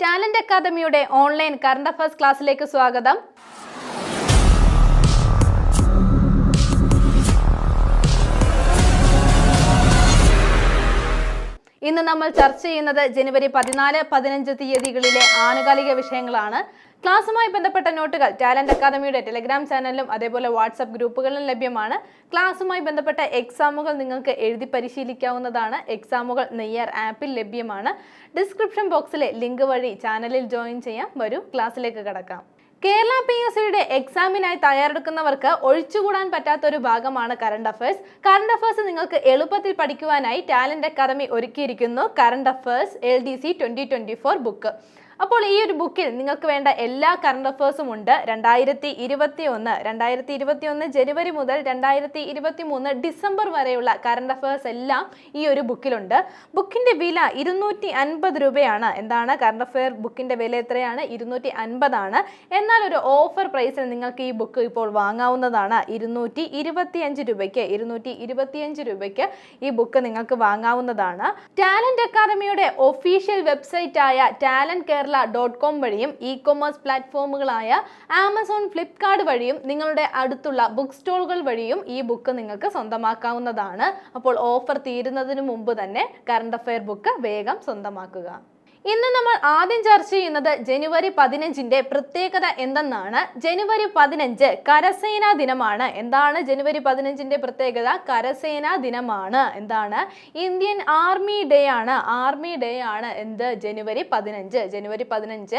Talent അക്കാദമിയുടെ online current affairs ക്ലാസ്സിലേക്ക് സ്വാഗതം. ഇന്ന് നമ്മൾ ചർച്ച ചെയ്യുന്നത് ജനുവരി പതിനാല് പതിനഞ്ച് തീയതികളിലെ ആനുകാലിക വിഷയങ്ങളാണ്. ക്ലാസ്സുമായി ബന്ധപ്പെട്ട നോട്ടുകൾ ടാലന്റ് അക്കാദമിയുടെ ടെലിഗ്രാം ചാനലിലും അതേപോലെ വാട്സപ്പ് ഗ്രൂപ്പുകളിലും ലഭ്യമാണ്. ക്ലാസ്സുമായി ബന്ധപ്പെട്ട എക്സാമുകൾ നിങ്ങൾക്ക് എഴുതി പരിശീലിക്കാവുന്നതാണ്. എക്സാമുകൾ നെയ്യാർ ആപ്പിൽ ലഭ്യമാണ്. ഡിസ്ക്രിപ്ഷൻ ബോക്സിലെ ലിങ്ക് വഴി ചാനലിൽ ജോയിൻ ചെയ്യാം. വരൂ ക്ലാസ്സിലേക്ക് കടക്കാം. കേരള പി എസ് സിയുടെ എക്സാമിനായി തയ്യാറെടുക്കുന്നവർക്ക് ഒഴിച്ചുകൂടാൻ പറ്റാത്ത ഒരു ഭാഗമാണ് കറണ്ട് അഫയേഴ്സ്. കറണ്ട് അഫയേഴ്സ് നിങ്ങൾക്ക് എളുപ്പത്തിൽ പഠിക്കുവാനായി ടാലന്റ് അക്കാദമി ഒരുക്കിയിരിക്കുന്നു. Current affairs L D C twenty twenty four book. അപ്പോൾ ഈ ഒരു ബുക്കിൽ നിങ്ങൾക്ക് വേണ്ട എല്ലാ കറണ്ട് അഫേഴ്സും ഉണ്ട്. രണ്ടായിരത്തി ഇരുപത്തി ഒന്ന് രണ്ടായിരത്തി ഇരുപത്തി ഒന്ന് ജനുവരി മുതൽ രണ്ടായിരത്തി ഇരുപത്തി മൂന്ന് ഡിസംബർ വരെയുള്ള കറണ്ട് അഫേഴ്സ് എല്ലാം ഈ ഒരു ബുക്കിലുണ്ട്. ബുക്കിന്റെ വില ഇരുന്നൂറ്റി അൻപത് രൂപയാണ്. എന്താണ് കറണ്ട് അഫെയർ ബുക്കിന്റെ വില എത്രയാണ്? ഇരുന്നൂറ്റി അൻപതാണ് എന്നാൽ ഒരു ഓഫർ പ്രൈസിൽ നിങ്ങൾക്ക് ഈ ബുക്ക് ഇപ്പോൾ വാങ്ങാവുന്നതാണ്. ഇരുന്നൂറ്റി ഇരുപത്തി അഞ്ച് രൂപയ്ക്ക് ഇരുന്നൂറ്റി ഇരുപത്തിയഞ്ച് രൂപയ്ക്ക് ഈ ബുക്ക് നിങ്ങൾക്ക് വാങ്ങാവുന്നതാണ്. ടാലന്റ് അക്കാദമിയുടെ ഒഫീഷ്യൽ വെബ്സൈറ്റായ ആയ ടാലന്റ് കേരള ഡോട്ട് കോം വഴിയും ഇ കൊമേഴ്സ് പ്ലാറ്റ്ഫോമുകളായ ആമസോൺ ഫ്ലിപ്കാർട്ട് വഴിയും നിങ്ങളുടെ അടുത്തുള്ള ബുക്ക് സ്റ്റോളുകൾ വഴിയും ഈ ബുക്ക് നിങ്ങൾക്ക് സ്വന്തമാക്കാവുന്നതാണ്. അപ്പോൾ ഓഫർ തീരുന്നതിന് മുമ്പ് തന്നെ കറണ്ട് അഫയർ ബുക്ക് വേഗം സ്വന്തമാക്കുക. ഇന്ന് നമ്മൾ ആദ്യം ചർച്ച ചെയ്യുന്നത് ജനുവരി പതിനഞ്ചിന്റെ പ്രത്യേകത എന്തെന്നാണ്. ജനുവരി പതിനഞ്ച് കരസേനാ ദിനമാണ്. എന്താണ് ജനുവരി പതിനഞ്ചിന്റെ പ്രത്യേകത? കരസേനാ ദിനമാണ്. എന്താണ്? ഇന്ത്യൻ ആർമി ഡേ ആണ്. ആർമി ഡേ ആണ് എന്ത്? ജനുവരി പതിനഞ്ച്. ജനുവരി പതിനഞ്ച്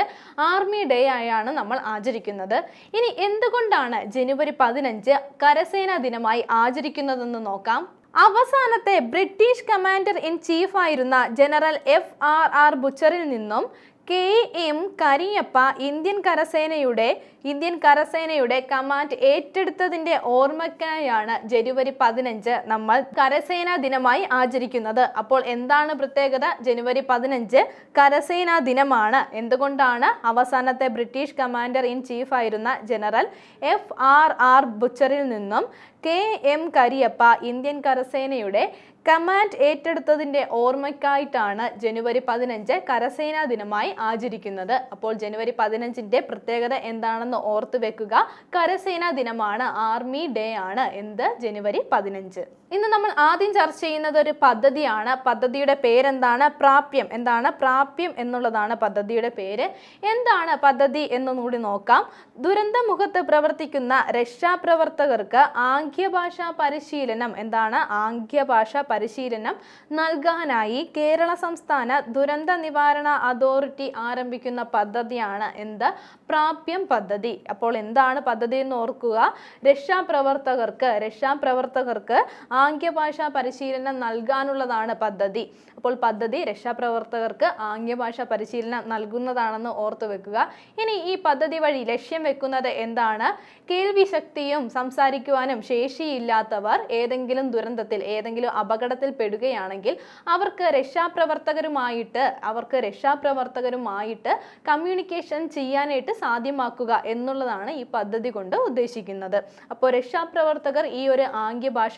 ആർമി ഡേ ആയാണ് നമ്മൾ ആചരിക്കുന്നത്. ഇനി എന്തുകൊണ്ടാണ് ജനുവരി പതിനഞ്ച് കരസേനാ ദിനമായി ആചരിക്കുന്നതെന്ന് നോക്കാം. അവസാനത്തെ ബ്രിട്ടീഷ് കമാൻഡർ ഇൻ ചീഫ് ആയിരുന്ന ജനറൽ എഫ് ആർ ആർ ബുച്ചറിൽ നിന്നും കെ എം കരിയപ്പ ഇന്ത്യൻ കരസേനയുടെ ഇന്ത്യൻ കരസേനയുടെ കമാൻഡ് ഏറ്റെടുത്തതിന്റെ ഓർമ്മയ്ക്കായാണ് ജനുവരി പതിനഞ്ച് നമ്മൾ കരസേനാ ദിനമായി ആചരിക്കുന്നത്. അപ്പോൾ എന്താണ് പ്രത്യേകത? ജനുവരി പതിനഞ്ച് കരസേനാ ദിനമാണ്. എന്തുകൊണ്ടാണ്? അവസാനത്തെ ബ്രിട്ടീഷ് കമാൻഡർ ഇൻ ചീഫ് ആയിരുന്ന ജനറൽ എഫ് ആർ ആർ ബുച്ചറിൽ നിന്നും കെ എം കരിയപ്പ ഇന്ത്യൻ കരസേനയുടെ കമാൻഡ് ഏറ്റെടുത്തതിന്റെ ഓർമ്മയ്ക്കായിട്ടാണ് ജനുവരി പതിനഞ്ച് കരസേനാ ദിനമായി ആചരിക്കുന്നത്. അപ്പോൾ ജനുവരി പതിനഞ്ചിന്റെ പ്രത്യേകത എന്താണെന്ന് ഓർത്തു വെക്കുക. കരസേനാ ദിനമാണ് ആർമി ഡേ ആണ്. എന്ത്? ജനുവരി പതിനഞ്ച്. ഇന്ന് നമ്മൾ ആദ്യം ചർച്ച ചെയ്യുന്നത് ഒരു പദ്ധതിയാണ്. പദ്ധതിയുടെ പേരെന്താണ്? പ്രാപ്യം. എന്താണ് പ്രാപ്യം എന്നുള്ളതാണ് പദ്ധതിയുടെ പേര്. എന്താണ് പദ്ധതി എന്നൊന്നുകൂടി നോക്കാം. ദുരന്തമുഖത്ത് പ്രവർത്തിക്കുന്ന രക്ഷാപ്രവർത്തകർക്ക് ആംഗ്യഭാഷാ പരിശീലനം എന്താണ്? ആംഗ്യഭാഷ പരിശീലനം നൽകാനായി കേരള സംസ്ഥാന ദുരന്ത നിവാരണ അതോറിറ്റി ആരംഭിക്കുന്ന പദ്ധതിയാണ് എന്ത്? പ്രാപ്യം പദ്ധതി. അപ്പോൾ എന്താണ് പദ്ധതി എന്ന് ഓർക്കുക. രക്ഷാപ്രവർത്തകർക്ക് രക്ഷാപ്രവർത്തകർക്ക് ആംഗ്യഭാഷാ പരിശീലനം നൽകാനുള്ളതാണ് പദ്ധതി. അപ്പോൾ പദ്ധതി രക്ഷാപ്രവർത്തകർക്ക് ആംഗ്യഭാഷ പരിശീലനം നൽകുന്നതാണെന്ന് ഓർത്തു വെക്കുക. ഇനി ഈ പദ്ധതി വഴി ലക്ഷ്യം വെക്കുന്നത് എന്താണ്? കേൾവി ശക്തിയും സംസാരിക്കുവാനും ശേഷിയില്ലാത്തവർ ഏതെങ്കിലും ദുരന്തത്തിൽ ഏതെങ്കിലും അപകടത്തിൽ പെടുകയാണെങ്കിൽ അവർക്ക് രക്ഷാപ്രവർത്തകരുമായിട്ട് അവർക്ക് രക്ഷാപ്രവർത്തകരുമായിട്ട് കമ്മ്യൂണിക്കേഷൻ ചെയ്യാനായിട്ട് സാധ്യമാക്കുക എന്നുള്ളതാണ് ഈ പദ്ധതി കൊണ്ട് ഉദ്ദേശിക്കുന്നത്. അപ്പോൾ രക്ഷാപ്രവർത്തകർ ഈ ഒരു ആംഗ്യഭാഷ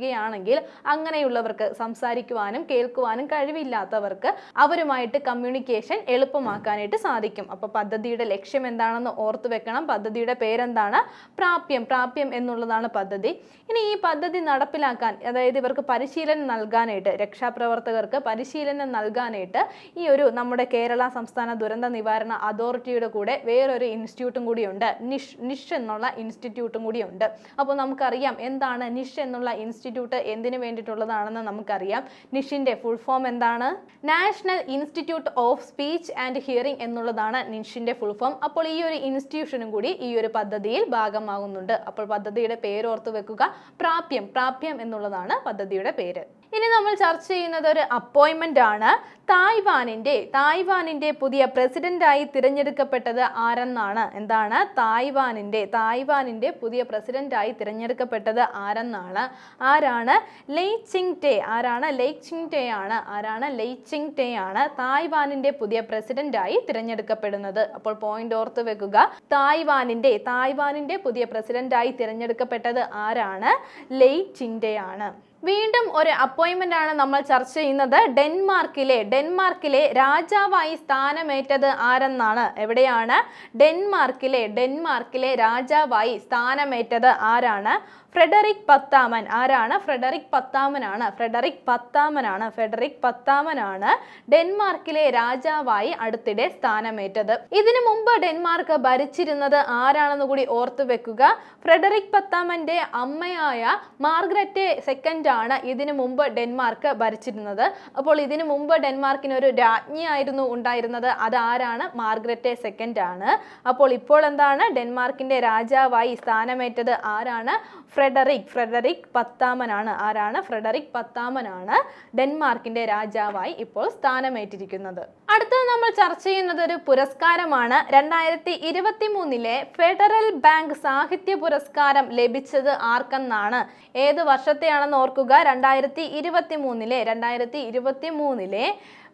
പഠിക്കുകയാണെങ്കിൽ അങ്ങനെയുള്ളവർക്ക് സംസാരിക്കുവാനും കേൾക്കുവാനും കഴിവില്ലാത്തവർക്ക് അവരുമായിട്ട് കമ്മ്യൂണിക്കേഷൻ എളുപ്പമാക്കാനായിട്ട് സാധിക്കും. അപ്പോൾ പദ്ധതിയുടെ ലക്ഷ്യം എന്താണെന്ന് ഓർത്തു വെക്കണം. പദ്ധതിയുടെ പേരെന്താണ്? പ്രാപ്യം. പ്രാപ്യം എന്നുള്ളതാണ് പദ്ധതി. ഇനി ഈ പദ്ധതി നടപ്പിലാക്കാൻ അതായത് ഇവർക്ക് പരിശീലനം നൽകാനായിട്ട് രക്ഷാപ്രവർത്തകർക്ക് പരിശീലനം നൽകാനായിട്ട് ഈ ഒരു നമ്മുടെ കേരള സംസ്ഥാന ദുരന്ത നിവാരണ അതോറിറ്റിയുടെ കൂടെ വേറൊരു ഇൻസ്റ്റിറ്റ്യൂട്ടും കൂടിയുണ്ട് നിഷ് നിഷ് എന്നുള്ള ഇൻസ്റ്റിറ്റ്യൂട്ടും കൂടിയുണ്ട് അപ്പോൾ നമുക്കറിയാം എന്താണ് നിഷ് എന്നുള്ള ഇൻസ്റ്റിറ്റ്യൂട്ട് എന്തിനു വേണ്ടിയിട്ടുള്ളതാണെന്ന് നമുക്കറിയാം. നിഷിന്റെ ഫുൾ ഫോം എന്താണ്? National institute of speech and hearing എന്നുള്ളതാണ് നിഷിന്റെ ഫുൾ ഫോം അപ്പോൾ ഈ ഒരു ഇൻസ്റ്റിറ്റ്യൂഷനും കൂടി ഈ ഒരു പദ്ധതിയിൽ ഭാഗമാകുന്നുണ്ട്. അപ്പോൾ പദ്ധതിയുടെ പേര് ഓർത്ത് വെക്കുക. പ്രാപ്യം പ്രാപ്യം എന്നുള്ളതാണ് പദ്ധതിയുടെ പേര്. ഇനി നമ്മൾ ചർച്ച ചെയ്യുന്നത് ഒരു അപ്പോയിൻമെന്റ് ആണ്. തായ്വാനിന്റെ തായ്വാനിന്റെ പുതിയ പ്രസിഡന്റായി തിരഞ്ഞെടുക്കപ്പെട്ടത് ആരെന്നാണ്? എന്താണ്? തായ്വാനിന്റെ തായ്വാനിന്റെ പുതിയ പ്രസിഡന്റായി തിരഞ്ഞെടുക്കപ്പെട്ടത് ആരെന്നാണ്? ആരാണ്? ലെയ് ചിങ് ടേ ആരാണ്? ലെയ് ചിങ് ടേ ആണ്. ആരാണ്? ലെയ് ചിങ് ടേ ആണ് തായ്വാനിന്റെ പുതിയ പ്രസിഡന്റായി തിരഞ്ഞെടുക്കപ്പെടുന്നത്. അപ്പോൾ പോയിന്റ് ഓർത്ത് വെക്കുക. തായ്വാനിന്റെ തായ്വാനിന്റെ പുതിയ പ്രസിഡന്റായി തിരഞ്ഞെടുക്കപ്പെട്ടത് ആരാണ്? ലെയ് ചിങ് ടേ ആണ്. വീണ്ടും ഒരു അപ്പോയിൻമെന്റ് ആണ് നമ്മൾ ചർച്ച ചെയ്യുന്നത്. ഡെൻമാർക്കിലെ ഡെൻമാർക്കിലെ രാജാവായി സ്ഥാനമേറ്റത് ആരെന്നാണ്? എവിടെയാണ്? ഡെൻമാർക്കിലെ ഡെൻമാർക്കിലെ രാജാവായി സ്ഥാനമേറ്റത് ആരാണ്? ഫ്രെഡറിക് പത്താമൻ. ആരാണ്? ഫ്രെഡറിക് പത്താമനാണ്. ഫ്രെഡറിക് പത്താമനാണ്. ഫ്രെഡറിക് പത്താമനാണ് ഡെൻമാർക്കിലെ രാജാവായി അടുത്തിടെ സ്ഥാനമേറ്റത്. ഇതിനു മുമ്പ് ഡെൻമാർക്ക് ഭരിച്ചിരുന്നത് ആരാണെന്ന് കൂടി ഓർത്തു വെക്കുക. ഫ്രെഡറിക് പത്താമന്റെ അമ്മയായ മാർഗ്രറ്റ് സെക്കൻഡ് ആണ് ഇതിനു മുമ്പ് ഡെൻമാർക്ക് ഭരിച്ചിരുന്നത്. അപ്പോൾ ഇതിനു മുമ്പ് ഡെൻമാർക്കിന് ഒരു രാജ്ഞിയായിരുന്നു ഉണ്ടായിരുന്നത്. അതാരാണ് മാർഗ്രറ്റ് സെക്കൻഡ് ആണ് അപ്പോൾ ഇപ്പോൾ എന്താണ്? ഡെൻമാർക്കിന്റെ രാജാവായി സ്ഥാനമേറ്റത് ആരാണ്? ഫ്രെഡറിക് ഫ്രെഡറിക് പത്താമനാണ്. ആരാണ്? ഫ്രെഡറിക് പത്താമനാണ് ഡെൻമാർക്കിന്റെ രാജാവായി ഇപ്പോൾ സ്ഥാനമേറ്റിരിക്കുന്നത്. അടുത്തത് നമ്മൾ ചർച്ച ചെയ്യുന്നത് ഒരു പുരസ്കാരമാണ്. രണ്ടായിരത്തി ഇരുപത്തി മൂന്നിലെ ഫെഡറൽ ബാങ്ക് സാഹിത്യ പുരസ്കാരം ലഭിച്ചത് ആർക്കെന്നാണ്? ഏത് വർഷത്തെയാണെന്ന് ഓർക്കുക? രണ്ടായിരത്തി ഇരുപത്തി മൂന്നിലെ രണ്ടായിരത്തി ഇരുപത്തി മൂന്നിലെ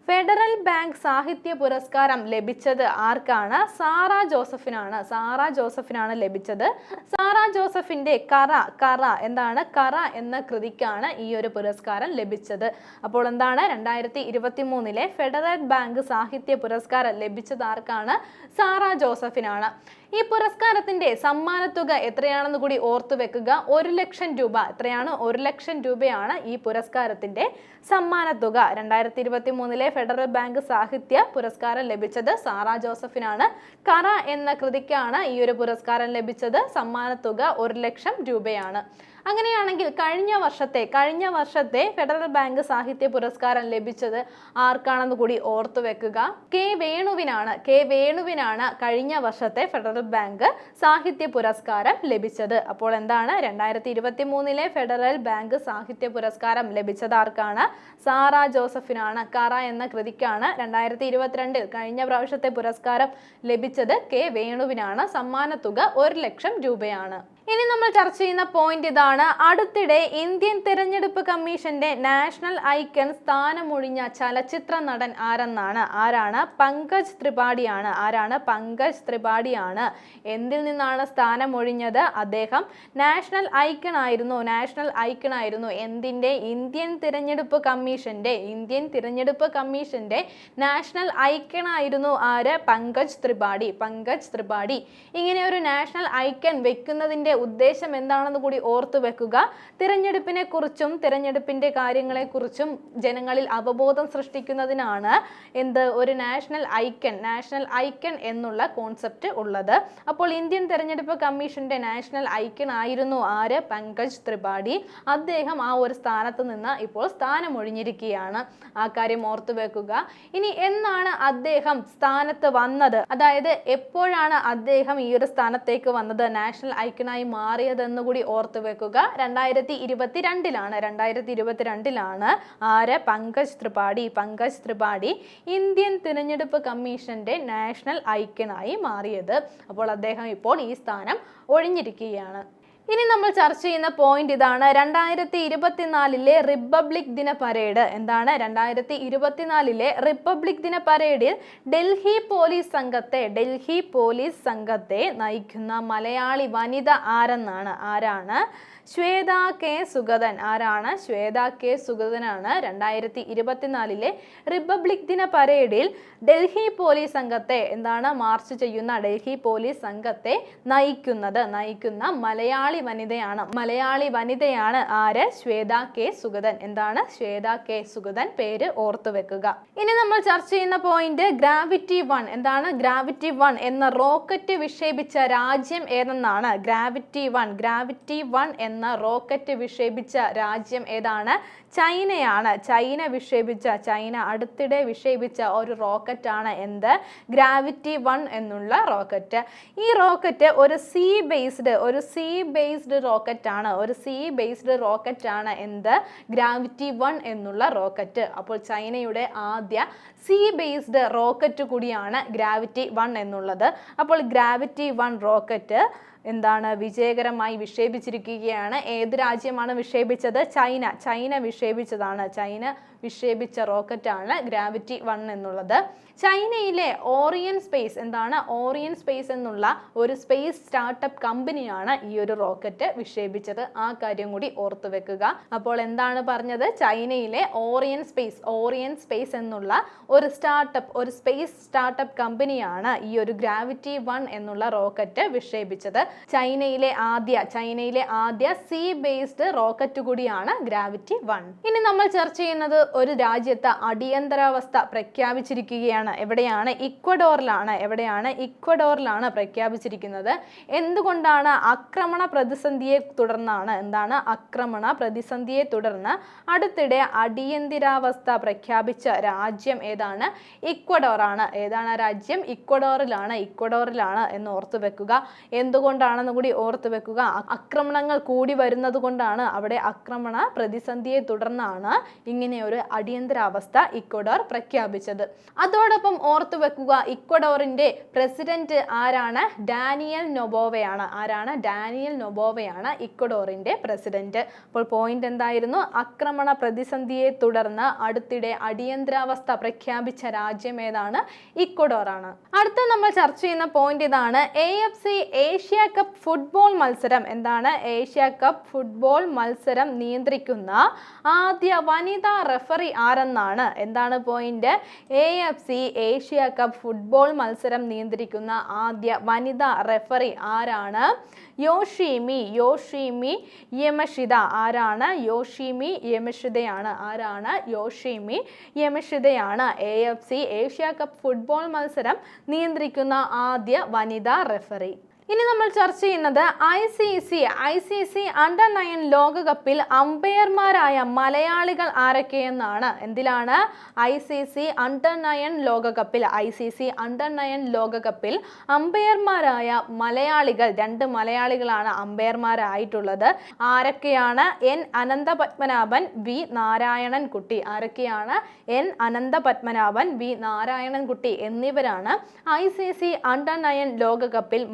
ഫെഡറൽ ബാങ്ക് സാഹിത്യ പുരസ്കാരം ലഭിച്ചത് ആർക്കാണ്? സാറ ജോസഫിനാണ്. സാറ ജോസഫിനാണ് ലഭിച്ചത്. സാറ ജോസഫിന്റെ കറ കറ എന്താണ്? കറ എന്ന കൃതിക്കാണ് ഈ ഒരു പുരസ്കാരം ലഭിച്ചത്. അപ്പോൾ എന്താണ്? രണ്ടായിരത്തി ഇരുപത്തി മൂന്നിലെ ഫെഡറൽ ബാങ്ക് സാഹിത്യ പുരസ്കാരം ലഭിച്ചത് ആർക്കാണ്? സാറ ജോസഫിനാണ്. ഈ പുരസ്കാരത്തിന്റെ സമ്മാനത്തുക എത്രയാണെന്ന് കൂടി ഓർത്തു വെക്കുക. ഒരു ലക്ഷം രൂപ. എത്രയാണ്? ഒരു ലക്ഷം രൂപയാണ് ഈ പുരസ്കാരത്തിന്റെ സമ്മാനത്തുക. രണ്ടായിരത്തി ഇരുപത്തി മൂന്നിലെ ഫെഡറൽ ബാങ്ക് സാഹിത്യ പുരസ്കാരം ലഭിച്ചത് സാറ ജോസഫിനാണ്. കറ എന്ന കൃതിക്കാണ് ഈ ഒരു പുരസ്കാരം ലഭിച്ചത്. സമ്മാനത്തുക ഒരു ലക്ഷം രൂപയാണ്. അങ്ങനെയാണെങ്കിൽ കഴിഞ്ഞ വർഷത്തെ കഴിഞ്ഞ വർഷത്തെ ഫെഡറൽ ബാങ്ക് സാഹിത്യ പുരസ്കാരം ലഭിച്ചത് ആർക്കാണെന്ന് കൂടി ഓർത്തു വെക്കുക. കെ വേണുവിനാണ് കെ വേണുവിനാണ് കഴിഞ്ഞ വർഷത്തെ ഫെഡറൽ ബാങ്ക് സാഹിത്യ പുരസ്കാരം ലഭിച്ചത്. അപ്പോൾ എന്താണ്? രണ്ടായിരത്തി ഇരുപത്തി മൂന്നിലെ ഫെഡറൽ ബാങ്ക് സാഹിത്യ പുരസ്കാരം ലഭിച്ചത് ആർക്കാണ്? സാറ ജോസഫിനാണ്. കറ എന്ന കൃതിക്കാണ് രണ്ടായിരത്തി ഇരുപത്തിരണ്ടിൽ കഴിഞ്ഞ പ്രാവശ്യത്തെ പുരസ്കാരം ലഭിച്ചത് കെ വേണുവിനാണ്. സമ്മാനത്തുക ഒരു ലക്ഷം രൂപയാണ്. ഇനി നമ്മൾ ചർച്ച ചെയ്യുന്ന പോയിന്റ് ഇതാണ്. അടുത്തിടെ ഇന്ത്യൻ തിരഞ്ഞെടുപ്പ് കമ്മീഷന്റെ നാഷണൽ ഐക്കൺ സ്ഥാനമൊഴിഞ്ഞ ചലച്ചിത്ര നടൻ ആരെന്നാണ്? ആരാണ്? പങ്കജ് ത്രിപാഠിയാണ്. ആരാണ്? പങ്കജ് ത്രിപാഠിയാണ്. എന്തിൽ നിന്നാണ് സ്ഥാനമൊഴിഞ്ഞത്? അദ്ദേഹം നാഷണൽ ഐക്കൺ ആയിരുന്നു. നാഷണൽ ഐക്കൺ ആയിരുന്നു. എന്തിന്റെ? ഇന്ത്യൻ തിരഞ്ഞെടുപ്പ് കമ്മീഷന്റെ. ഇന്ത്യൻ തിരഞ്ഞെടുപ്പ് കമ്മീഷന്റെ നാഷണൽ ഐക്കൺ ആയിരുന്നു ആര്? പങ്കജ് ത്രിപാഠി. പങ്കജ് ത്രിപാഠി. ഇങ്ങനെ ഒരു നാഷണൽ ഐക്കൺ വെക്കുന്നതിന്റെ ഉദ്ദേശം എന്താണെന്ന് കൂടി ഓർത്തു വെക്കുക. തിരഞ്ഞെടുപ്പിനെ കുറിച്ചും തിരഞ്ഞെടുപ്പിന്റെ കാര്യങ്ങളെക്കുറിച്ചും ജനങ്ങളിൽ അവബോധം സൃഷ്ടിക്കുന്നതിനാണ് എന്ത് ഒരു നാഷണൽ ഐക്കൺ നാഷണൽ ഐക്കൺ എന്നുള്ള കോൺസെപ്റ്റ് ഉള്ളത്. അപ്പോൾ ഇന്ത്യൻ തിരഞ്ഞെടുപ്പ് കമ്മീഷന്റെ നാഷണൽ ഐക്കൺ ആയിരുന്നു ആര്? പങ്കജ് ത്രിപാഠി. അദ്ദേഹം ആ ഒരു സ്ഥാനത്ത് നിന്ന് ഇപ്പോൾ സ്ഥാനമൊഴിഞ്ഞിരിക്കുകയാണ്. ആ കാര്യം ഓർത്തു വെക്കുക. ഇനി എന്നാണ് അദ്ദേഹം സ്ഥാനത്ത് വന്നത്? അതായത് എപ്പോഴാണ് അദ്ദേഹം ഈ ഒരു സ്ഥാനത്തേക്ക് വന്നത്? നാഷണൽ ഐക്കണായി മാറിയതെന്ന് കൂടി ഓർത്തു വെക്കുക. രണ്ടായിരത്തി ഇരുപത്തിരണ്ടിലാണ് രണ്ടായിരത്തി ഇരുപത്തിരണ്ടിലാണ് ആര്? പങ്കജ് ത്രിപാഠി. പങ്കജ് ത്രിപാഠി ഇന്ത്യൻ തിരഞ്ഞെടുപ്പ് കമ്മീഷന്റെ നാഷണൽ ഐക്യനായി മാറിയത്. അപ്പോൾ അദ്ദേഹം ഇപ്പോൾ ഈ സ്ഥാനം ഒഴിഞ്ഞിരിക്കുകയാണ്. ഇനി നമ്മൾ ചർച്ച ചെയ്യുന്ന പോയിന്റ് ഇതാണ്. രണ്ടായിരത്തി ഇരുപത്തിനാലിലെ റിപ്പബ്ലിക് ദിന പരേഡ് എന്താണ്? രണ്ടായിരത്തി ഇരുപത്തിനാലിലെ റിപ്പബ്ലിക് ദിന പരേഡിൽ ഡൽഹി പോലീസ് സംഘത്തെ ഡൽഹി പോലീസ് സംഘത്തെ നയിക്കുന്ന മലയാളി വനിത ആരെന്നാണ്? ആരാണ്? ശ്വേത കെ സുഗതൻ. ആരാണ്? ശ്വേത കെ സുഗതനാണ്. രണ്ടായിരത്തി ഇരുപത്തിനാലിലെ റിപ്പബ്ലിക് ദിന പരേഡിൽ ഡൽഹി പോലീസ് സംഘത്തെ എന്താണ് മാർച്ച് ചെയ്യുന്ന ഡൽഹി പോലീസ് സംഘത്തെ നയിക്കുന്നത്? നയിക്കുന്ന മലയാളി വനിതയാണ്. മലയാളി വനിതയാണ് ആര്? ശ്വേത കെ സുഗതൻ. എന്താണ്? ശ്വേത കെ സുഗതൻ പേര് ഓർത്തു വെക്കുക. ഇനി നമ്മൾ ചർച്ച ചെയ്യുന്ന പോയിന്റ് ഗ്രാവിറ്റി വൺ. എന്താണ് ഗ്രാവിറ്റി വൺ? എന്ന റോക്കറ്റ് വിക്ഷേപിച്ച രാജ്യം ഏതെന്നാണ്? Gravity one. ഗ്രാവിറ്റി വൺ എന്ന റോക്കറ്റ് വിക്ഷേപിച്ച രാജ്യം ഏതാണ്? ചൈനയാണ്. ചൈന വിക്ഷേപിച്ച ചൈന അടുത്തിടെ വിക്ഷേപിച്ച ഒരു റോക്കറ്റാണ് എന്ത്? ഗ്രാവിറ്റി വൺ എന്നുള്ള റോക്കറ്റ്. ഈ റോക്കറ്റ് ഒരു സി ബേസ്ഡ് ഒരു സി ബേസ്ഡ് റോക്കറ്റാണ്. ഒരു സി ബേസ്ഡ് റോക്കറ്റാണ് എന്ത്? ഗ്രാവിറ്റി വൺ എന്നുള്ള റോക്കറ്റ്. അപ്പോൾ ചൈനയുടെ ആദ്യ സീ ബേസ്ഡ് റോക്കറ്റ് കൂടിയാണ് ഗ്രാവിറ്റി വൺ എന്നുള്ളത്. അപ്പോൾ ഗ്രാവിറ്റി വൺ റോക്കറ്റ് എന്താണ് വിജയകരമായി വിക്ഷേപിച്ചിരിക്കുകയാണ്. ഏത് രാജ്യമാണ് വിക്ഷേപിച്ചത്? ചൈന. ചൈന വിക്ഷേപിച്ചതാണ്. ചൈന വിക്ഷേപിച്ച റോക്കറ്റാണ് ഗ്രാവിറ്റി വൺ എന്നുള്ളത്. ചൈനയിലെ ഓറിയൻ സ്പേസ് എന്താണ്? ഓറിയൻ സ്പേസ് എന്നുള്ള ഒരു സ്പേസ് സ്റ്റാർട്ടപ്പ് കമ്പനിയാണ് ഈ ഒരു റോക്കറ്റ് വിക്ഷേപിച്ചത്. ആ കാര്യം കൂടി ഓർത്തു വെക്കുക. അപ്പോൾ എന്താണ് പറഞ്ഞത്? ചൈനയിലെ ഓറിയൻ സ്പേസ് ഓറിയൻ സ്പേസ് എന്നുള്ള ഒരു സ്റ്റാർട്ടപ്പ് ഒരു സ്പേസ് സ്റ്റാർട്ടപ്പ് കമ്പനിയാണ് ഈ ഒരു ഗ്രാവിറ്റി വൺ എന്നുള്ള റോക്കറ്റ് വിക്ഷേപിച്ചത്. ചൈനയിലെ ആദ്യ ചൈനയിലെ ആദ്യ സീ ബേസ്ഡ് റോക്കറ്റ് കൂടിയാണ് ഗ്രാവിറ്റി വൺ. ഇനി നമ്മൾ ചർച്ച ചെയ്യുന്നത് ഒരു രാജ്യത്ത് അടിയന്തരാവസ്ഥ പ്രഖ്യാപിച്ചിരിക്കുകയാണ്. എവിടെയാണ്? ഇക്വഡോറിലാണ്. എവിടെയാണ്? ഇക്വഡോറിലാണ് പ്രഖ്യാപിച്ചിരിക്കുന്നത്. എന്തുകൊണ്ടാണ് ആക്രമണ പ്രതിസന്ധിയെ തുടർന്നാണ്? എന്താണ് ആക്രമണ പ്രതിസന്ധിയെ തുടർന്ന് അടുത്തിടെ അടിയന്തരാവസ്ഥ പ്രഖ്യാപിച്ച രാജ്യം ഏതാണ്? ഇക്വഡോറാണ്. ഏതാണ് രാജ്യം? ഇക്വഡോറിലാണ്. ഇക്വഡോറിലാണ് എന്ന് ഓർത്തു വെക്കുക. എന്തുകൊണ്ടാണെന്ന് കൂടി ഓർത്തു വെക്കുക. ആക്രമണങ്ങൾ കൂടി വരുന്നത് കൊണ്ടാണ് അവിടെ ആക്രമണ പ്രതിസന്ധിയെ തുടർന്നാണ് ഇങ്ങനെ അടിയന്തരാവസ്ഥ ഇക്വഡോർ പ്രഖ്യാപിച്ചത്. അതോടൊപ്പം ഓർത്തു വെക്കുക ഇക്വഡോറിന്റെ പ്രസിഡന്റ് ആരാണ്? ഡാനിയൽ നൊബോവയാണ്. ആരാണ്? ഡാനിയൽ നൊബോവയാണ് ഇക്വഡോറിന്റെ പ്രസിഡന്റ്. അപ്പോൾ പോയിന്റ് എന്തായിരുന്നു? ആക്രമണ പ്രതിസന്ധിയെ തുടർന്ന് അടുത്തിടെ അടിയന്തരാവസ്ഥ പ്രഖ്യാപിച്ച രാജ്യം ഏതാണ്? ഇക്വഡോർ ആണ് അടുത്ത നമ്മൾ ചർച്ച ചെയ്യുന്ന പോയിന്റ് ഇതാണ് A F C Asia cup football മത്സരം. എന്താണ്? ഏഷ്യ കപ്പ് ഫുട്ബോൾ മത്സരം നിയന്ത്രിക്കുന്ന ആദ്യ വനിതാ റെഫറി ആരെന്നാണ്? എന്താണ് point A F C Asia cup football മത്സരം നിയന്ത്രിക്കുന്ന ആദ്യ വനിതാ റെഫറി ആരാണ്? യോഷിമി യോഷിമി യമഷിത ആരാണ്? യോഷിമി യമഷിതയാണ്. ആരാണ്? Yoshimi യമഷിതയാണ്. A F C Asia cup football മത്സരം നിയന്ത്രിക്കുന്ന ആദ്യ വനിതാ റെഫറി. ഇനി നമ്മൾ ചർച്ച ചെയ്യുന്നത് I C C I C C under nine ലോകകപ്പിൽ അമ്പയർമാരായ മലയാളികൾ ആരൊക്കെയെന്നാണ്. എന്തിലാണ്? I C C under nine ലോകകപ്പിൽ I C C under nine ലോകകപ്പിൽ അമ്പയർമാരായ മലയാളികൾ രണ്ട് മലയാളികളാണ് അമ്പയർമാരായിട്ടുള്ളത്. ആരൊക്കെയാണ്? എൻ അനന്ത പത്മനാഭൻ വി നാരായണൻ കുട്ടി ആരൊക്കെയാണ്? എൻ അനന്ത പത്മനാഭൻ വി നാരായണൻ കുട്ടി എന്നിവരാണ് I C C under nine ലോകകപ്പിൽ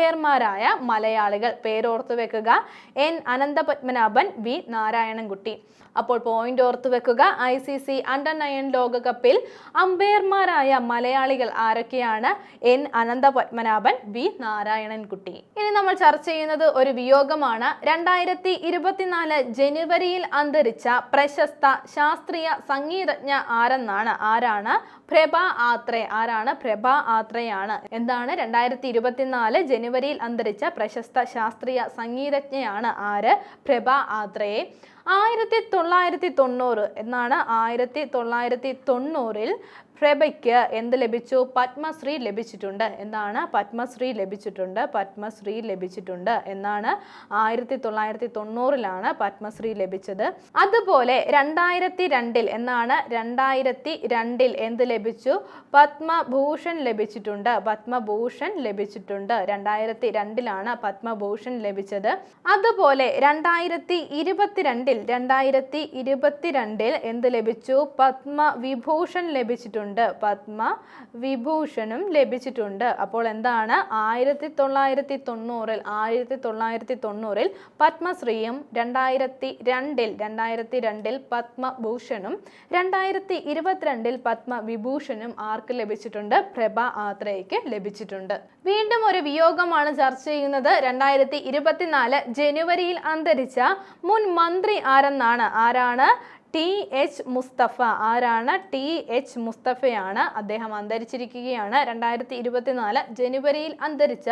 അമ്പയർമാരായ മലയാളികൾ. പേരോർത്തു വെക്കുക. N Ananthapadmanabhan V Narayanankutty. അപ്പോൾ പോയിന്റ് ഓർത്തു വെക്കുക. I C C under nine ലോകകപ്പിൽ അമ്പയർമാരായ മലയാളികൾ ആരൊക്കെയാണ്? N Anantha Padmanabhan V Narayanankutty. ഇനി നമ്മൾ ചർച്ച ചെയ്യുന്നത് ഒരു വിയോഗമാണ്. രണ്ടായിരത്തി ഇരുപത്തിനാല് ജനുവരിയിൽ അന്തരിച്ച പ്രശസ്ത ശാസ്ത്രീയ സംഗീതജ്ഞ ആരെന്നാണ്? ആരാണ്? പ്രഭ ആത്രേ. ആരാണ്? പ്രഭ ആത്രയാണ്. എന്താണ്? രണ്ടായിരത്തി ഇരുപത്തിനാല് ജനുവരിയിൽ അന്തരിച്ച പ്രശസ്ത ശാസ്ത്രീയ സംഗീതജ്ഞയാണ് ആര്? പ്രഭ ആത്രയെ ആയിരത്തി തൊള്ളായിരത്തി തൊണ്ണൂറ് എന്നാണ് ആയിരത്തി തൊള്ളായിരത്തി തൊണ്ണൂറിൽ പ്രഭയ്ക്ക് എന്ത് ലഭിച്ചു? പത്മശ്രീ ലഭിച്ചിട്ടുണ്ട് എന്താണ് പത്മശ്രീ ലഭിച്ചിട്ടുണ്ട്. പത്മശ്രീ ലഭിച്ചിട്ടുണ്ട് എന്നാണ് ആയിരത്തി തൊള്ളായിരത്തി തൊണ്ണൂറിലാണ് പത്മശ്രീ ലഭിച്ചത്. അതുപോലെ രണ്ടായിരത്തി രണ്ടിൽ എന്നാണ് രണ്ടായിരത്തി രണ്ടിൽ എന്ത് ലഭിച്ചു? പത്മഭൂഷൺ ലഭിച്ചിട്ടുണ്ട്. പത്മഭൂഷൺ ലഭിച്ചിട്ടുണ്ട്. രണ്ടായിരത്തി രണ്ടിലാണ് പത്മഭൂഷൺ ലഭിച്ചത്. അതുപോലെ രണ്ടായിരത്തി ഇരുപത്തിരണ്ടിൽ രണ്ടായിരത്തി ഇരുപത്തിരണ്ടിൽ എന്ത് ലഭിച്ചു? പത്മവിഭൂഷൺ ലഭിച്ചിട്ടുണ്ട്. പത്മ വിഭൂഷണും ലഭിച്ചിട്ടുണ്ട്. അപ്പോൾ എന്താണ്? ആയിരത്തി തൊള്ളായിരത്തി തൊണ്ണൂറിൽ ആയിരത്തി തൊള്ളായിരത്തി തൊണ്ണൂറിൽ പത്മശ്രീയും രണ്ടായിരത്തി രണ്ടിൽ രണ്ടായിരത്തി രണ്ടിൽ പത്മഭൂഷണും രണ്ടായിരത്തി ഇരുപത്തിരണ്ടിൽ പത്മവിഭൂഷണും ആർക്ക് ലഭിച്ചിട്ടുണ്ട്? പ്രഭ ആത്രയ്ക്ക് ലഭിച്ചിട്ടുണ്ട്. വീണ്ടും ഒരു വിയോഗമാണ് ചർച്ച ചെയ്യുന്നത്. രണ്ടായിരത്തി ഇരുപത്തിനാല് ജനുവരിയിൽ അന്തരിച്ച മുൻ മന്ത്രി ആരെന്നാണ്? ആരാണ്? T H Mustafa. ആരാണ്? ടി എച്ച് മുസ്തഫയാണ് അദ്ദേഹം അന്തരിച്ചിരിക്കുകയാണ്. രണ്ടായിരത്തി ഇരുപത്തിനാല് ജനുവരിയിൽ അന്തരിച്ച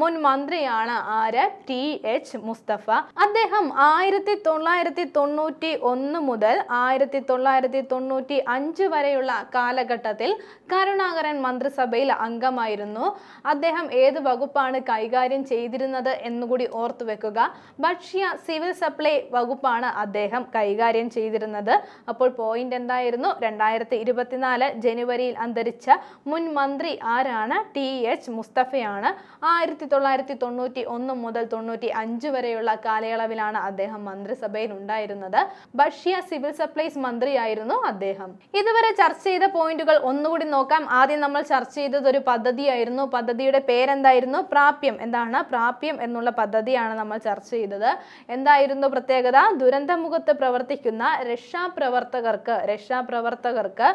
മുൻ മന്ത്രിയാണ് ആര്? T H Mustafa. അദ്ദേഹം ആയിരത്തി തൊള്ളായിരത്തി തൊണ്ണൂറ്റി ഒന്ന് മുതൽ ആയിരത്തി തൊള്ളായിരത്തി തൊണ്ണൂറ്റി അഞ്ച് വരെയുള്ള കാലഘട്ടത്തിൽ കരുണാകരൻ മന്ത്രിസഭയിൽ അംഗമായിരുന്നു. അദ്ദേഹം ഏത് വകുപ്പാണ് കൈകാര്യം ചെയ്തിരുന്നത് എന്നുകൂടി ഓർത്തു വെക്കുക ഭക്ഷ്യ സിവിൽ സപ്ലൈ വകുപ്പാണ് അദ്ദേഹം കൈകാര്യം ചെയ്തിരുന്നത്. ചെയ്തിരിക്കുന്നത് അപ്പോൾ പോയിന്റ് എന്തായിരുന്നു? രണ്ടായിരത്തി ഇരുപത്തിനാല് ജനുവരിയിൽ അന്തരിച്ച മുൻ മന്ത്രി ആരാണ്? ടി എച്ച് മുസ്തഫയാണ്. ആയിരത്തി തൊള്ളായിരത്തി തൊണ്ണൂറ്റി ഒന്ന് മുതൽ തൊണ്ണൂറ്റി അഞ്ച് വരെയുള്ള കാലയളവിലാണ് അദ്ദേഹം മന്ത്രിസഭയിൽ ഉണ്ടായിരുന്നത്. ഭക്ഷ്യ സിവിൽ സപ്ലൈസ് മന്ത്രിയായിരുന്നു അദ്ദേഹം. ഇതുവരെ ചർച്ച ചെയ്ത പോയിന്റുകൾ ഒന്നുകൂടി നോക്കാം. ആദ്യം നമ്മൾ ചർച്ച ചെയ്തത് ഒരു പദ്ധതിയായിരുന്നു. പദ്ധതിയുടെ പേരെന്തായിരുന്നു? പ്രാപ്യം. എന്താണ്? പ്രാപ്യം എന്നുള്ള പദ്ധതിയാണ് നമ്മൾ ചർച്ച ചെയ്തത്. എന്തായിരുന്നു പ്രത്യേകത? ദുരന്തമുഖത്ത് പ്രവർത്തിക്കുന്ന രക്ഷാപ്രവർത്തകർക്ക് രക്ഷാപ്രവർത്തകർക്ക്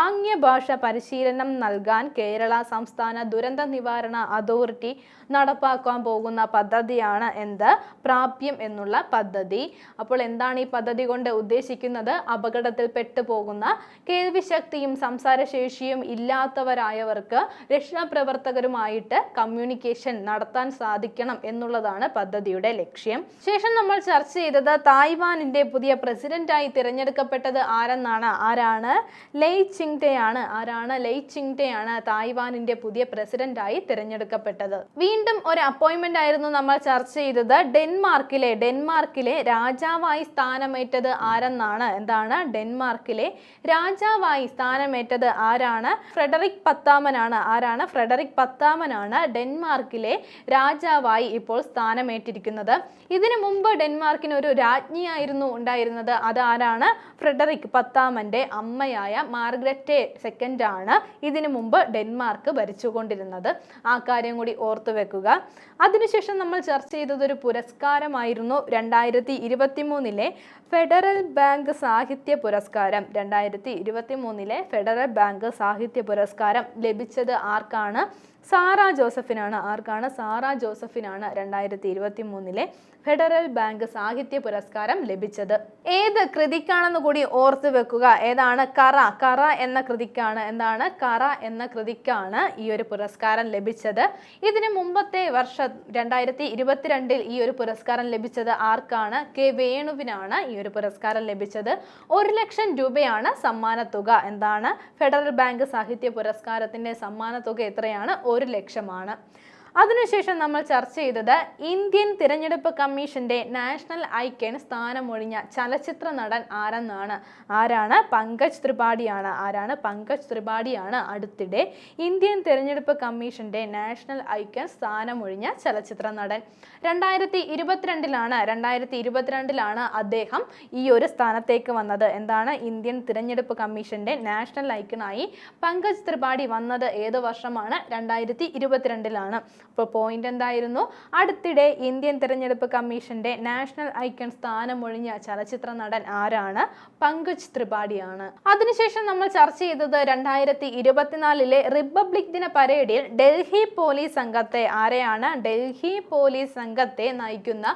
ആംഗ്യ ഭാഷ പരിശീലനം നൽകാൻ കേരള സംസ്ഥാന ദുരന്ത നിവാരണ അതോറിറ്റി നടപ്പാക്കാൻ പോകുന്ന പദ്ധതിയാണ് എന്ത്? പ്രാപ്യം എന്നുള്ള പദ്ധതി. അപ്പോൾ എന്താണ് ഈ പദ്ധതി കൊണ്ട് ഉദ്ദേശിക്കുന്നത്? അപകടത്തിൽ പെട്ടുപോകുന്ന കേൾവിശക്തിയും സംസാരശേഷിയും ഇല്ലാത്തവരായവർക്ക് രക്ഷാപ്രവർത്തകരുമായിട്ട് കമ്മ്യൂണിക്കേഷൻ നടത്താൻ സാധിക്കണം എന്നുള്ളതാണ് പദ്ധതിയുടെ ലക്ഷ്യം. ശേഷം നമ്മൾ ചർച്ച ചെയ്തത് തായ്വാനിന്റെ പുതിയ പ്രസിഡന്റായി തിരഞ്ഞെടുക്കപ്പെട്ടത് ആരെന്നാണ്? ആരാണ്? ലെയ് ചിങ്ടെയാണ് ആരാണ്? ലെയ് ചിങ്ടെയാണ് തായ്വാനിന്റെ പുതിയ പ്രസിഡന്റായി തിരഞ്ഞെടുക്കപ്പെട്ടത്. വീണ്ടും ഒരു അപ്പോയിന്റ്മെന്റ് ആയിരുന്നു നമ്മൾ ചർച്ച ചെയ്തത്. ഡെൻമാർക്കിലെ ഡെൻമാർക്കിലെ രാജാവായി സ്ഥാനമേറ്റത് ആരെന്നാണ്? എന്താണ്? ഡെൻമാർക്കിലെ രാജാവായി സ്ഥാനമേറ്റത് ആരാണ്? ഫ്രെഡറിക് പത്താമനാണ്. ആരാണ്? ഫ്രെഡറിക് പത്താമനാണ് ഡെൻമാർക്കിലെ രാജാവായി ഇപ്പോൾ സ്ഥാനമേറ്റിരിക്കുന്നത്. ഇതിനു മുമ്പ് ഡെൻമാർക്കിന് ഒരു രാജ്ഞിയായിരുന്നു ഉണ്ടായിരുന്നത്. അത് ആരാണ്? ഫ്രെഡറിക് പത്താമന്റെ അമ്മയായ മാർഗ്രറ്റ് സെക്കൻഡ് ആണ് ഇതിനു മുമ്പ് ഡെൻമാർക്ക് ഭരിച്ചുകൊണ്ടിരുന്നത്. ആ കാര്യം കൂടി ഓർത്തു വെക്കുക. അതിനുശേഷം നമ്മൾ ചർച്ച ചെയ്തത് ഒരു പുരസ്കാരമായിരുന്നു രണ്ടായിരത്തി ഇരുപത്തി മൂന്നിലെ ഫെഡറൽ ബാങ്ക് സാഹിത്യ പുരസ്കാരം. രണ്ടായിരത്തി ഇരുപത്തി മൂന്നിലെ ഫെഡറൽ ബാങ്ക് സാഹിത്യ പുരസ്കാരം ലഭിച്ചത് ആർക്കാണ്? സാറ ജോസഫിനാണ് ആർക്കാണ്? സാറ ജോസഫിനാണ് രണ്ടായിരത്തി ഇരുപത്തി മൂന്നിലെ ഫെഡറൽ ബാങ്ക് സാഹിത്യ പുരസ്കാരം ലഭിച്ചത്. ഏത് കൃതിക്കാണെന്ന് കൂടി ഓർത്തു വെക്കുക. ഏതാണ്? കറ. കറ എന്ന കൃതിക്കാണ്. എന്താണ്? കറ എന്ന കൃതിക്കാണ് ഈ ഒരു പുരസ്കാരം ലഭിച്ചത്. ഇതിന് മുമ്പത്തെ വർഷം രണ്ടായിരത്തി ഇരുപത്തിരണ്ടിൽ ഈ ഒരു പുരസ്കാരം ലഭിച്ചത് ആർക്കാണ്? കെ വേണുവിനാണ് ഈ ഒരു പുരസ്കാരം ലഭിച്ചത്. ഒരു ലക്ഷം രൂപയാണ് സമ്മാനത്തുക. എന്താണ്? ഫെഡറൽ ബാങ്ക് സാഹിത്യ പുരസ്കാരത്തിന്റെ സമ്മാനത്തുക എത്രയാണ്? ഒരു ലക്ഷമാണ്. അതിനുശേഷം നമ്മൾ ചർച്ച ചെയ്തത് ഇന്ത്യൻ തിരഞ്ഞെടുപ്പ് കമ്മീഷന്റെ നാഷണൽ ഐക്യൻ സ്ഥാനമൊഴിഞ്ഞ ചലച്ചിത്ര നടൻ ആരെന്നാണ്. ആരാണ്? പങ്കജ് ത്രിപാഠിയാണ്. ആരാണ്? പങ്കജ് ത്രിപാഠിയാണ് അടുത്തിടെ ഇന്ത്യൻ തിരഞ്ഞെടുപ്പ് കമ്മീഷന്റെ നാഷണൽ ഐക്യൻ സ്ഥാനമൊഴിഞ്ഞ ചലച്ചിത്ര നടൻ. രണ്ടായിരത്തി ഇരുപത്തിരണ്ടിലാണ് രണ്ടായിരത്തി ഇരുപത്തിരണ്ടിലാണ് അദ്ദേഹം ഈ ഒരു സ്ഥാനത്തേക്ക് വന്നത്. എന്താണ്? ഇന്ത്യൻ തിരഞ്ഞെടുപ്പ് കമ്മീഷന്റെ നാഷണൽ ഐക്കണായി പങ്കജ് ത്രിപാഠി വന്നത് ഏത് വർഷമാണ്? രണ്ടായിരത്തി ഇരുപത്തിരണ്ടിലാണ് അപ്പോൾ പോയിന്റ് എന്തായിരുന്നു? അടുത്തിടെ ഇന്ത്യൻ തിരഞ്ഞെടുപ്പ് കമ്മീഷന്റെ നാഷണൽ ഐക്കൺ സ്ഥാനമൊഴിഞ്ഞ ചലച്ചിത്ര നടൻ ആരാണ്? പങ്കജ് ത്രിപാഠിയാണ്. അതിനുശേഷം നമ്മൾ ചർച്ച ചെയ്തത് രണ്ടായിരത്തി ഇരുപത്തിനാലിലെ റിപ്പബ്ലിക് ദിന പരേഡിൽ ഡൽഹി പോലീസ് സംഘത്തെ ആരെയാണ്? ഡൽഹി പോലീസ് സംഘത്തെ നയിക്കുന്ന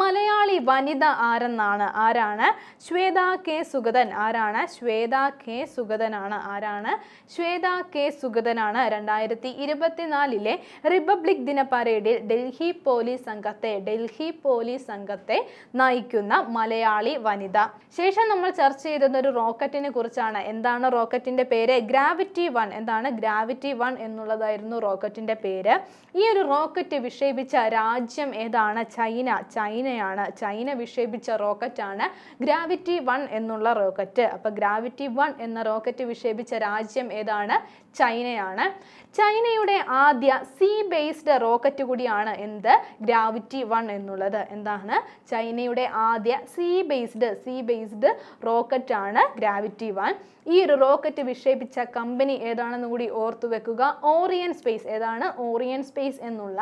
മലയാളി വനിത ആരെന്നാണ്? ആരാണ്? ശ്വേത കെ സുഗതൻ ആരാണ്? ശ്വേത കെ സുഗതനാണ്. ആരാണ്? ശ്വേത കെ സുഗതനാണ് രണ്ടായിരത്തി ഇരുപത്തിനാലിലെ റിപ്പബ്ലിക് ദിന പരേഡിൽ ഡൽഹി പോലീസ് സംഘത്തെ ഡൽഹി പോലീസ് സംഘത്തെ നയിക്കുന്ന മലയാളി വനിത. ശേഷം നമ്മൾ ചർച്ച ചെയ്തത് ഒരു റോക്കറ്റിനെ കുറിച്ചാണ്. എന്താണ് റോക്കറ്റിന്റെ പേര്? Gravity one. എന്താണ് ഗ്രാവിറ്റി വൺ എന്നുള്ളതായിരുന്നു റോക്കറ്റിന്റെ പേര്. ഈ ഒരു റോക്കറ്റ് വിക്ഷേപിച്ച രാജ്യം ഏതാണ്? ചൈന. ചൈനയാണ്. ചൈന വിക്ഷേപിച്ച റോക്കറ്റാണ് ഗ്രാവിറ്റി വൺ എന്നുള്ള റോക്കറ്റ്. അപ്പൊ ഗ്രാവിറ്റി വൺ എന്ന റോക്കറ്റ് വിക്ഷേപിച്ച രാജ്യം ഏതാണ്? ചൈനയാണ്. ചൈനയുടെ ആദ്യ സീ ബേസ്ഡ് റോക്കറ്റ് കൂടിയാണ് എന്ത്? ഗ്രാവിറ്റി വൺ എന്നുള്ളത്. എന്താണ്? ചൈനയുടെ ആദ്യ sea based sea based rocket ആണ് ഗ്രാവിറ്റി വൺ. ഈ ഒരു റോക്കറ്റ് വിക്ഷേപിച്ച കമ്പനി ഏതാണെന്ന് കൂടി ഓർത്തു വെക്കുക. Orion space. ഏതാണ്? ഓറിയൻ സ്പേസ് എന്നുള്ള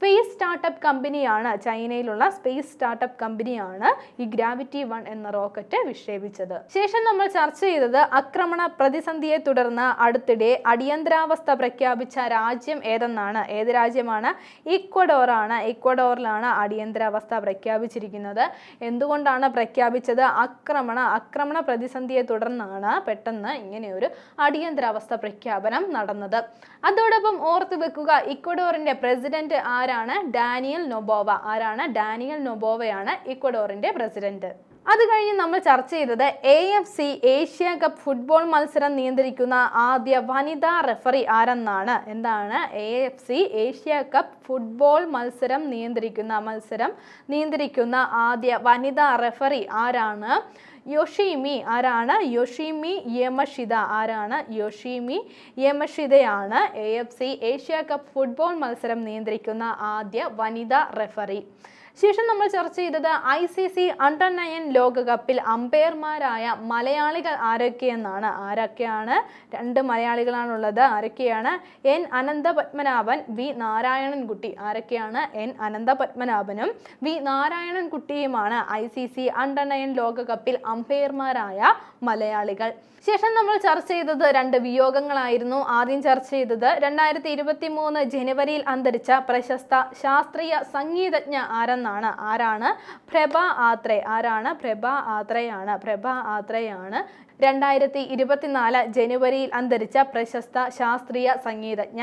സ്പേസ് സ്റ്റാർട്ടപ്പ് കമ്പനിയാണ് ചൈനയിലുള്ള സ്പേസ് സ്റ്റാർട്ടപ്പ് കമ്പനിയാണ് ഈ ഗ്രാവിറ്റി വൺ എന്ന റോക്കറ്റ് വിക്ഷേപിച്ചത്. ശേഷം നമ്മൾ ചർച്ച ചെയ്തത് ആക്രമണ പ്രതിസന്ധിയെ തുടർന്ന് അടുത്തിടെ അടിയന്തരാവസ്ഥ പ്രഖ്യാപിച്ച രാജ്യം ഏതെന്നാണ്? ഏത് രാജ്യമാണ്? ഇക്വഡോർ ആണ്. ഇക്വഡോറിലാണ് അടിയന്തരാവസ്ഥ പ്രഖ്യാപിച്ചിരിക്കുന്നത്. എന്തുകൊണ്ടാണ് പ്രഖ്യാപിച്ചത്? ആക്രമണ ആക്രമണ പ്രതിസന്ധിയെ തുടർന്നാണ് പെട്ടെന്ന് ഇങ്ങനെ ഒരു അടിയന്തരാവസ്ഥ പ്രഖ്യാപനം നടന്നത്. അതോടൊപ്പം ഓർത്തു വെക്കുക ഇക്വഡോറിന്റെ പ്രസിഡന്റ് ആരാണ്? Daniel Noboa. ആരാണ്? ഡാനിയൽ നൊബോവയാണ് ഇക്വഡോറിന്റെ പ്രസിഡന്റ്. അത് കഴിഞ്ഞ് നമ്മൾ ചർച്ച ചെയ്തത് A F C Asia cup football മത്സരം നിയന്ത്രിക്കുന്ന ആദ്യ വനിതാ റെഫറി ആരെന്നാണ്. എന്താണ്? A F C Asia cup football മത്സരം നിയന്ത്രിക്കുന്ന മത്സരം നിയന്ത്രിക്കുന്ന ആദ്യ വനിതാ റെഫറി ആരാണ്? യൊഷീമി ആരാണ്? Yoshimi Yamashita. ആരാണ്? Yoshimi യമഷിതയാണ് A F C Asia cup football മത്സരം നിയന്ത്രിക്കുന്ന ആദ്യ വനിതാ റെഫറി ശേഷം നമ്മൾ ചർച്ച ചെയ്തത് I C C under nine ലോകകപ്പിൽ അമ്പയർമാരായ മലയാളികൾ ആരൊക്കെയെന്നാണ്. ആരൊക്കെയാണ്? രണ്ട് മലയാളികളാണുള്ളത്. ആരൊക്കെയാണ്? N Anantha Padmanabhan V Narayanankutty. ആരൊക്കെയാണ്? എൻ അനന്ത പത്മനാഭനും V നാരായണൻകുട്ടിയുമാണ് I C C under nine ലോകകപ്പിൽ അമ്പയർമാരായ മലയാളികൾ. ശേഷം നമ്മൾ ചർച്ച ചെയ്തത് രണ്ട് വിയോഗങ്ങളായിരുന്നു. ആദ്യം ചർച്ച ചെയ്തത് രണ്ടായിരത്തി ഇരുപത്തി മൂന്ന് ജനുവരിയിൽ അന്തരിച്ച പ്രശസ്ത ശാസ്ത്രീയ സംഗീതജ്ഞ ആരെന്നാണ് ആരാണ്? പ്രഭ ആത്രേ. ആരാണ്? പ്രഭ ആത്രയാണ്. പ്രഭ ആത്രയാണ്. രണ്ടായിരത്തി ഇരുപത്തിനാല് ജനുവരിയിൽ അന്തരിച്ച പ്രശസ്ത ശാസ്ത്രീയ സംഗീതജ്ഞ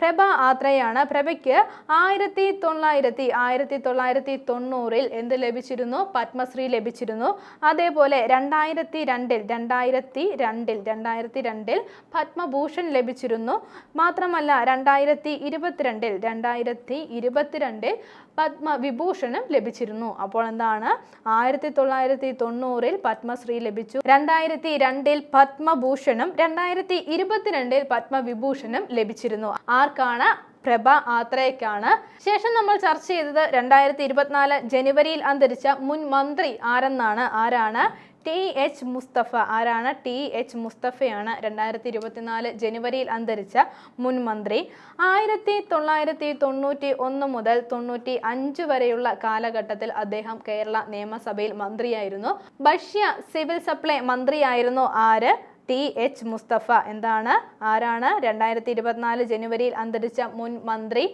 പ്രഭ ആത്രയാണ്. പ്രഭയ്ക്ക് ആയിരത്തി തൊള്ളായിരത്തി ആയിരത്തി തൊള്ളായിരത്തി തൊണ്ണൂറിൽ എന്ത് ലഭിച്ചിരുന്നു? പത്മശ്രീ ലഭിച്ചിരുന്നു. അതേപോലെ രണ്ടായിരത്തി രണ്ടിൽ രണ്ടായിരത്തി രണ്ടിൽ രണ്ടായിരത്തി രണ്ടിൽ പത്മഭൂഷൺ ലഭിച്ചിരുന്നു. മാത്രമല്ല രണ്ടായിരത്തി ഇരുപത്തിരണ്ടിൽ രണ്ടായിരത്തി ഇരുപത്തിരണ്ടിൽ പത്മവിഭൂഷണും ലഭിച്ചിരുന്നു. അപ്പോൾ എന്താണ്? ആയിരത്തി തൊള്ളായിരത്തി തൊണ്ണൂറിൽ പത്മശ്രീ ലഭിച്ചു. രണ്ടായിരത്തി രണ്ടിൽ പത്മഭൂഷണം രണ്ടായിരത്തി ഇരുപത്തിരണ്ടിൽ പത്മവിഭൂഷണം ലഭിച്ചിരുന്നു. ആർക്കാണ്? പ്രഭ ആത്രയ്ക്കാണ് ശേഷം നമ്മൾ ചർച്ച ചെയ്തത് രണ്ടായിരത്തി ഇരുപത്തിനാല് ജനുവരിയിൽ അന്തരിച്ച മുൻ മന്ത്രി ആരെന്നാണ്? ആരാണ്? T H Mustafa. ആരാണ്? ടി എച്ച് മുസ്തഫയാണ് രണ്ടായിരത്തി ഇരുപത്തിനാല് ജനുവരിയിൽ അന്തരിച്ച മുൻ മന്ത്രി. ആയിരത്തി തൊള്ളായിരത്തി തൊണ്ണൂറ്റി ഒന്ന് മുതൽ തൊണ്ണൂറ്റി അഞ്ച് വരെയുള്ള കാലഘട്ടത്തിൽ അദ്ദേഹം കേരള നിയമസഭയിൽ മന്ത്രിയായിരുന്നു. ഭക്ഷ്യ സിവിൽ സപ്ലൈ മന്ത്രിയായിരുന്നു ആര്? T H Mustafa. എന്താണ്? ആരാണ്? രണ്ടായിരത്തി ഇരുപത്തിനാല് ജനുവരിയിൽ അന്തരിച്ച മുൻ മന്ത്രി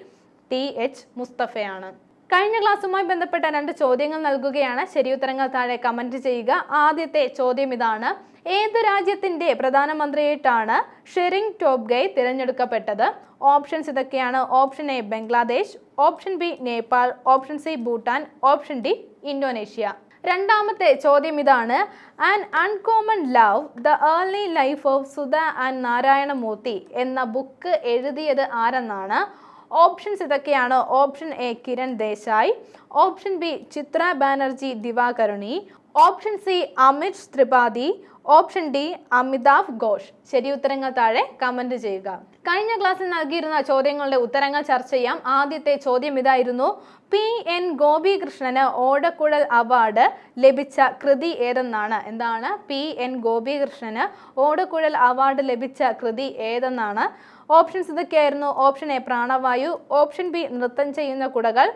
ടി എച്ച് മുസ്തഫയാണ്. കഴിഞ്ഞ ക്ലാസ്സുമായി ബന്ധപ്പെട്ട രണ്ട് ചോദ്യങ്ങൾ നൽകുകയാണ്. ശരിയുത്തരങ്ങൾ താഴെ കമന്റ് ചെയ്യുക. ആദ്യത്തെ ചോദ്യം ഇതാണ്. ഏത് രാജ്യത്തിന്റെ പ്രധാനമന്ത്രിയായിട്ടാണ് ഷെറിംഗ് ടോപ്ഗൈ തിരഞ്ഞെടുക്കപ്പെട്ടത്? ഓപ്ഷൻസ് ഇതൊക്കെയാണ്. Option A Bangladesh option B Nepal option C Bhutan option D Indonesia. രണ്ടാമത്തെ ചോദ്യം ഇതാണ്. An uncommon love the early life of Sudha and Narayana Murthy എന്ന ബുക്ക് എഴുതിയത് ആരെന്നാണ്? ഓപ്ഷൻസ് ഇതൊക്കെയാണ്. Option A Kiran Desai. Option B Chitra Banerjee Divakaruni option C Amit Tripathi. Option D Amitabh Ghosh. ശരി ഉത്തരങ്ങൾ താഴെ കമന്റ് ചെയ്യുക. കഴിഞ്ഞ ക്ലാസ്സിൽ നൽകിയിരുന്ന ചോദ്യങ്ങളുടെ ഉത്തരങ്ങൾ ചർച്ച ചെയ്യാം. ആദ്യത്തെ ചോദ്യം ഇതായിരുന്നു. പി എൻ ഗോപികൃഷ്ണന് ഓടക്കുഴൽ അവാർഡ് ലഭിച്ച കൃതി ഏതെന്നാണ്? എന്താണ്? പി എൻ ഗോപികൃഷ്ണന് ഓടക്കുഴൽ അവാർഡ് ലഭിച്ച കൃതി ഏതെന്നാണ്? ഓപ്ഷൻസ് ഇതൊക്കെയായിരുന്നു. Option A Pranavayu option B നൃത്തം ചെയ്യുന്ന കുടകൾ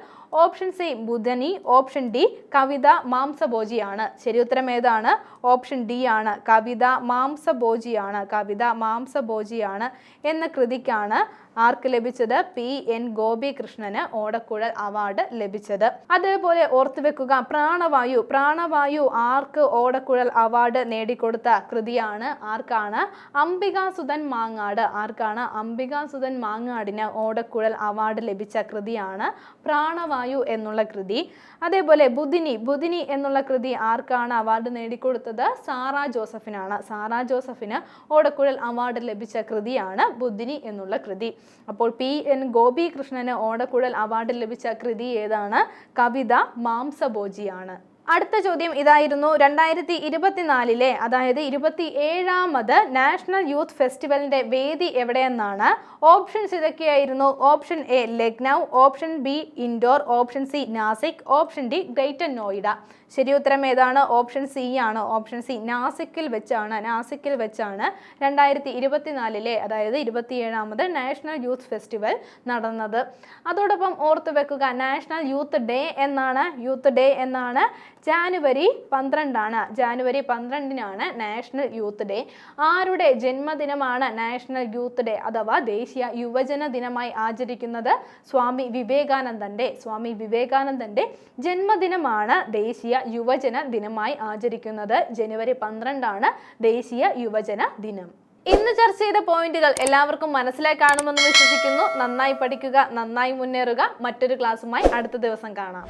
option C Budhini option D കവിത മാംസഭോജിയാണ്. ശരി ഉത്തരം ഏതാണ്? ഓപ്ഷൻ ഡി ആണ്. കവിത മാംസഭോജിയാണ്. കവിത മാംസഭോജിയാണ് എന്ന കൃതിക്കാണ് ആർക്ക് ലഭിച്ചത്? പി എൻ ഗോപികൃഷ്ണന് ഓടക്കുഴൽ അവാർഡ് ലഭിച്ചത്. അതേപോലെ ഓർത്തുവെക്കുക പ്രാണവായു പ്രാണവായു ആർക്ക് ഓടക്കുഴൽ അവാർഡ് നേടിക്കൊടുത്ത കൃതിയാണ്? ആർക്കാണ്? അംബികാസുധൻ മാങ്ങാട്. ആർക്കാണ്? അംബികാസുധൻ മാങ്ങാടിന് ഓടക്കുഴൽ അവാർഡ് ലഭിച്ച കൃതിയാണ് പ്രാണവായു എന്നുള്ള കൃതി. അതേപോലെ ബുധിനി ബുധിനി എന്നുള്ള കൃതി ആർക്കാണ് അവാർഡ് നേടിക്കൊടുത്തത്? സാറ ജോസഫിനാണ്. സാറ ജോസഫിന് ഓടക്കുഴൽ അവാർഡ് ലഭിച്ച കൃതിയാണ് ബുധിനി എന്നുള്ള കൃതി. അപ്പോൾ പി എൻ ഗോപികൃഷ്ണന് ഓടക്കുഴൽ അവാർഡ് ലഭിച്ച കൃതി ഏതാണ്? കവിത മാംസഭോജിയാണ്. അടുത്ത ചോദ്യം ഇതായിരുന്നു. രണ്ടായിരത്തി ഇരുപത്തിനാലിലെ അതായത് ഇരുപത്തി ഏഴാമത് നാഷണൽ യൂത്ത് ഫെസ്റ്റിവലിന്റെ വേദി എവിടെയെന്നാണ്? ഓപ്ഷൻസ് ഇതൊക്കെയായിരുന്നു option A Lucknow option B Indore option C Nashik option D greater Noida. ശരി ഉത്തരം ഏതാണ്? ഓപ്ഷൻ സി ആണ്. ഓപ്ഷൻ സി നാസിക്കിൽ വെച്ചാണ്. നാസിക്കിൽ വെച്ചാണ് രണ്ടായിരത്തി ഇരുപത്തിനാലിലെ അതായത് ഇരുപത്തിയേഴാമത് നാഷണൽ യൂത്ത് ഫെസ്റ്റിവൽ നടന്നത്. അതോടൊപ്പം ഓർത്തു വെക്കുക നാഷണൽ യൂത്ത് ഡേ എന്നാണ് യൂത്ത് ഡേ എന്നാണ് ജാനുവരി പന്ത്രണ്ടാണ്. ജാനുവരി പന്ത്രണ്ടിനാണ് നാഷണൽ യൂത്ത് ഡേ. ആരുടെ ജന്മദിനമാണ് നാഷണൽ യൂത്ത് ഡേ? അഥവാ ദേശീയ യുവജന ദിനമായി ആചരിക്കുന്നത് സ്വാമി വിവേകാനന്ദന്റെ സ്വാമി വിവേകാനന്ദന്റെ ജന്മദിനമാണ് ദേശീയ യുവജന ദിനമായി ആചരിക്കുന്നത് ജനുവരി പന്ത്രണ്ടാണ് ദേശീയ യുവജന ദിനം. ഇന്ന് ചർച്ച ചെയ്ത പോയിന്റുകൾ എല്ലാവർക്കും മനസ്സിലായി കാണുമെന്ന് വിശ്വസിക്കുന്നു. നന്നായി പഠിക്കുക നന്നായി മുന്നേറുക. മറ്റൊരു ക്ലാസ്സുമായി അടുത്ത ദിവസം കാണാം.